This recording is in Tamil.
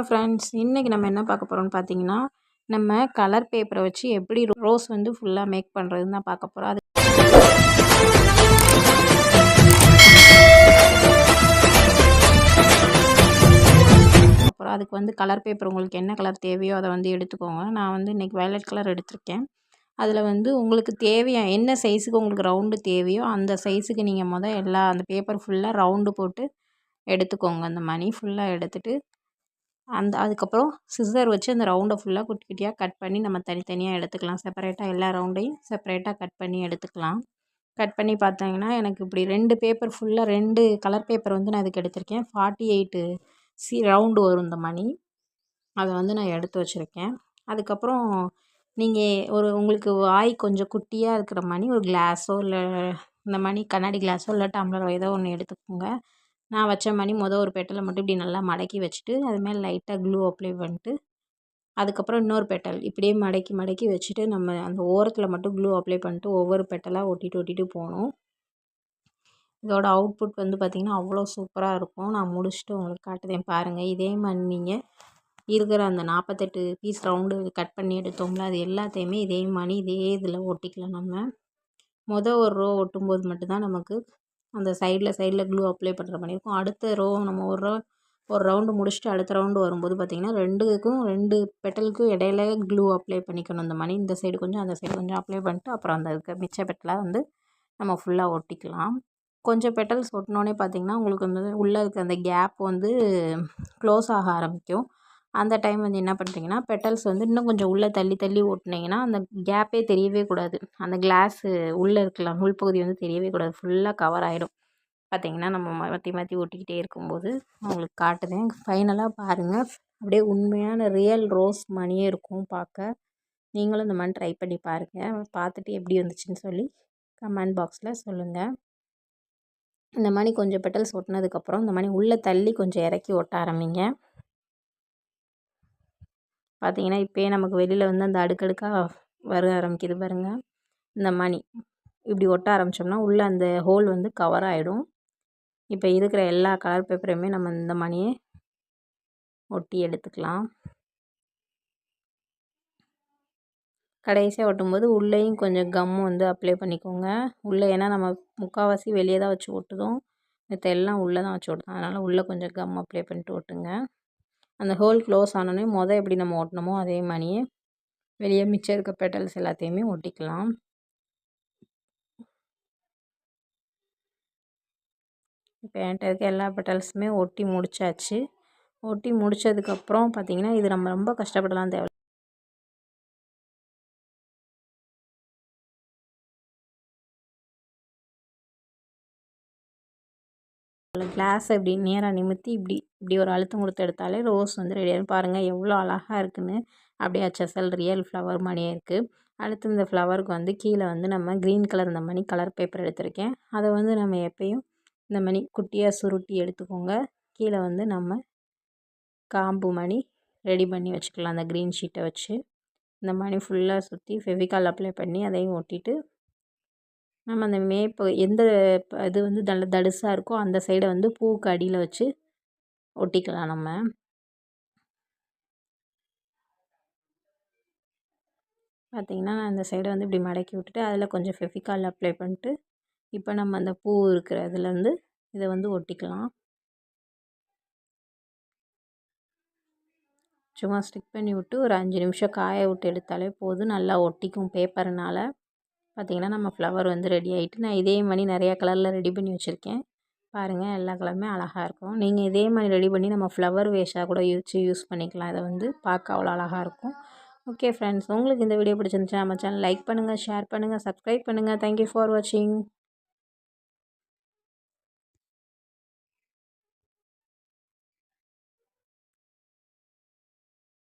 ஹலோ ஃப்ரெண்ட்ஸ் இன்றைக்கி நம்ம என்ன பார்க்க போகிறோம்னு பார்த்தீங்கன்னா நம்ம கலர் பேப்பரை வச்சு எப்படி ரோஸ் வந்து ஃபுல்லாக மேக் பண்ணுறதுன்னு தான் பார்க்க போகிறோம் அது அப்புறம் அதுக்கு வந்து கலர் பேப்பர் உங்களுக்கு என்ன கலர் தேவையோ அதை வந்து எடுத்துக்கோங்க. நான் வந்து இன்றைக்கி வயலட் கலர் எடுத்திருக்கேன். அதில் வந்து உங்களுக்கு தேவையான என்ன சைஸுக்கு உங்களுக்கு ரவுண்டு தேவையோ அந்த சைஸுக்கு நீங்கள் மொதல் எல்லா அந்த பேப்பர் ஃபுல்லாக ரவுண்டு போட்டு எடுத்துக்கோங்க. அந்த மணி ஃபுல்லாக எடுத்துகிட்டு அந்த அதுக்கப்புறம் சிசர் வச்சு அந்த ரவுண்டை ஃபுல்லாக குட்டி குட்டியாக கட் பண்ணி நம்ம தனித்தனியாக எடுத்துக்கலாம். செப்பரேட்டாக எல்லா ரவுண்டையும் செப்பரேட்டாக கட் பண்ணி எடுத்துக்கலாம். கட் பண்ணி பார்த்தீங்கன்னா எனக்கு இப்படி ரெண்டு பேப்பர் ஃபுல்லாக ரெண்டு கலர் பேப்பர் வந்து நான் இதுக்கு எடுத்திருக்கேன். ஃபார்ட்டி எயிட்டு சி ரவுண்டு வரும் இந்த மணி. அதை வந்து நான் எடுத்து வச்சுருக்கேன். அதுக்கப்புறம் நீங்கள் ஒரு உங்களுக்கு வாய் கொஞ்சம் குட்டியாக இருக்கிற மணி ஒரு கிளாஸோ இல்லை இந்த மணி கண்ணாடி கிளாஸோ இல்லை டம்ளரோ ஏதோ ஒன்று எடுத்துக்கோங்க. நான் வச்ச மாதிரி மொதல் ஒரு பெட்டலை மட்டும் இப்படி நல்லா மடக்கி வச்சுட்டு அது மேலே லைட்டாக க்ளூ அப்ளை பண்ணிட்டு அதுக்கப்புறம் இன்னொரு பெட்டல் இப்படியே மடக்கி மடக்கி வச்சுட்டு நம்ம அந்த ஓரத்தில் மட்டும் க்ளூ அப்ளை பண்ணிட்டு ஒவ்வொரு பெட்டலாக ஒட்டிட்டு ஒட்டிட்டு போகணும். இதோட அவுட்புட் வந்து பார்த்திங்கன்னா அவ்வளோ சூப்பராக இருக்கும். நான் முடிச்சுட்டு உங்களுக்கு காட்டுதேன் பாருங்கள் இதே மாதிரி நீங்கள் இருக்கிற அந்த நாற்பத்தெட்டு பீஸ் ரவுண்டு கட் பண்ணி எடுத்தோம்ல அது எல்லாத்தையுமே இதே மாதிரி இதே இதில் ஒட்டிக்கலாம் நம்ம. மொதல் ஒரு ரோ ஒட்டும்போது மட்டும்தான் நமக்கு அந்த சைடில் சைடில் க்ளூ அப்ளை பண்ணுற மாதிரி இருக்கும். அடுத்த ரோ நம்ம ஒரு ரோ ஒரு ரவுண்டு முடிச்சுட்டு அடுத்த ரவுண்டு வரும்போது பார்த்திங்கன்னா ரெண்டுக்கும் ரெண்டு பெட்டலுக்கும் இடையில க்ளூ அப்ளை பண்ணிக்கணும். இந்த மணி இந்த சைடு கொஞ்சம் அந்த சைடு கொஞ்சம் அப்ளை பண்ணிட்டு அப்புறம் அந்த இருக்க மிச்ச பெட்டலாக வந்து நம்ம ஃபுல்லாக ஒட்டிக்கலாம். கொஞ்சம் பெட்டல்ஸ் ஒட்டினோடனே பார்த்திங்கன்னா உங்களுக்கு வந்து உள்ளே இருக்க அந்த கேப் வந்து க்ளோஸ் ஆக ஆரம்பிக்கும். அந்த டைம் வந்து என்ன பண்ணுறீங்கன்னா பெட்டல்ஸ் வந்து இன்னும் கொஞ்சம் உள்ளே தள்ளி தள்ளி ஓட்டினீங்கன்னா அந்த கேப்பே தெரியவே கூடாது. அந்த கிளாஸு உள்ளே இருக்கலாம் உள்பகுதி வந்து தெரியவே கூடாது. ஃபுல்லாக கவர் ஆகிடும் பார்த்திங்கன்னா நம்ம மாற்றி மாற்றி ஒட்டிக்கிட்டே இருக்கும்போது உங்களுக்கு காட்டுதேன் ஃபைனலாக பாருங்கள் அப்படியே உண்மையான ரியல் ரோஸ் மணியே இருக்கும் பார்க்க. நீங்களும் இந்த மாதிரி ட்ரை பண்ணி பாருங்கள் பார்த்துட்டு எப்படி வந்துச்சுன்னு சொல்லி கமெண்ட் பாக்ஸில் சொல்லுங்கள் இந்த மாதிரி கொஞ்சம் பெட்டல்ஸ் ஒட்டினதுக்கப்புறம் இந்த மாதிரி உள்ளே தள்ளி கொஞ்சம் இறக்கி ஒட்ட ஆரம்பிங்க. பார்த்திங்கன்னா இப்போயே நமக்கு வெளியில் வந்து அந்த அடுக்கடுக்காக வர ஆரம்பிக்குது பாருங்கள் இந்த மணி. இப்படி ஒட்ட ஆரம்பித்தோம்னா உள்ளே அந்த ஹோல் வந்து கவர் ஆகிடும் இப்போ இருக்கிற எல்லா கலர் பேப்பரையுமே நம்ம இந்த மணியை ஒட்டி எடுத்துக்கலாம். கடைசியாக ஒட்டும்போது உள்ளேயும் கொஞ்சம் கம் வந்து அப்ளை பண்ணிக்கோங்க. உள்ளே ஏன்னா நம்ம முக்கால்வாசி வெளியே தான் வச்சு ஒட்டுதோம் மற்ற எல்லாம் உள்ளே தான் வச்சு ஒட்டுதோம் அதனால் உள்ளே கொஞ்சம் கம் அப்ளை பண்ணிட்டு ஒட்டுங்க. அந்த ஹோல் க்ளோஸ் ஆனோடனே மொதல் எப்படி நம்ம ஓட்டினோமோ அதே மாதிரியே வெளியே மிச்சம் இருக்க பெட்டல்ஸ் எல்லாத்தையுமே ஒட்டிக்கலாம். இப்போ என்கிட்ட இருக்க எல்லா பெட்டல்ஸுமே ஒட்டி முடித்தாச்சு ஒட்டி முடித்ததுக்கப்புறம் பார்த்திங்கன்னா இது நம்ம ரொம்ப கஷ்டப்படலாம் தேவை கிளாஸ் இப்படி நேராக நிமித்தி இப்படி இப்படி ஒரு அழுத்தம் கொடுத்து எடுத்தாலே ரோஸ் வந்து ரெடியாகிடும் பாருங்கள் எவ்வளோ அழகாக இருக்குதுன்னு அப்படியே அச்சசல் ரியல் ஃப்ளவர் மாதிரியே இருக்குது அடுத்து இந்த ஃப்ளவருக்கு வந்து கீழே வந்து நம்ம க்ரீன் கலர் இந்த மணி கலர் பேப்பர் எடுத்திருக்கேன். அதை வந்து நம்ம எப்பயும் இந்த மணி குட்டியாக சுருட்டி எடுத்துக்கோங்க. கீழே வந்து நம்ம காம்பு மணி ரெடி பண்ணி வச்சுக்கலாம். அந்த க்ரீன் ஷீட்டை வச்சு. இந்த மணி ஃபுல்லாக சுற்றி ஃபெவிகால் அப்ளை பண்ணி அதையும் ஒட்டிட்டு நம்ம அந்த மேப்பு எந்த இது வந்து நல்ல தடுசாக இருக்கோ அந்த சைடை வந்து பூவுக்கு அடியில் வச்சு ஒட்டிக்கலாம் நம்ம. பார்த்திங்கன்னா நான் இந்த சைடை வந்து இப்படி மடக்கி விட்டுட்டு அதில் கொஞ்சம் ஃபெஃபிகால் அப்ளை பண்ணிட்டு இப்போ நம்ம அந்த பூ இருக்கிற இதுலேருந்து இதை வந்து ஒட்டிக்கலாம். சும்மா ஸ்டிக் பண்ணி விட்டு ஒரு அஞ்சு நிமிஷம் காய விட்டு எடுத்தாலே போதும். நல்லா ஒட்டிக்கும் பேப்பர்னால். பார்த்திங்கன்னா நம்ம ஃப்ளவர் வந்து ரெடி ஆகிட்டு நான் இதே மாதிரி நிறையா கலரில் ரெடி பண்ணி வச்சுருக்கேன். பாருங்கள் எல்லா கலருமே அழகாக இருக்கும். நீங்கள் இதே மாதிரி ரெடி பண்ணி நம்ம ஃப்ளவர் வேஷாக கூட யூஸ் யூஸ் பண்ணிக்கலாம். இதை வந்து பார்க்க அவ்வளோ அழகாக இருக்கும். ஓகே ஃப்ரெண்ட்ஸ் உங்களுக்கு இந்த வீடியோ பிடிச்சிருந்துச்சு நம்ம சேனல் லைக் பண்ணுங்கள் ஷேர் பண்ணுங்கள் சப்ஸ்கிரைப் பண்ணுங்கள் தேங்க்யூ ஃபார் வாட்சிங்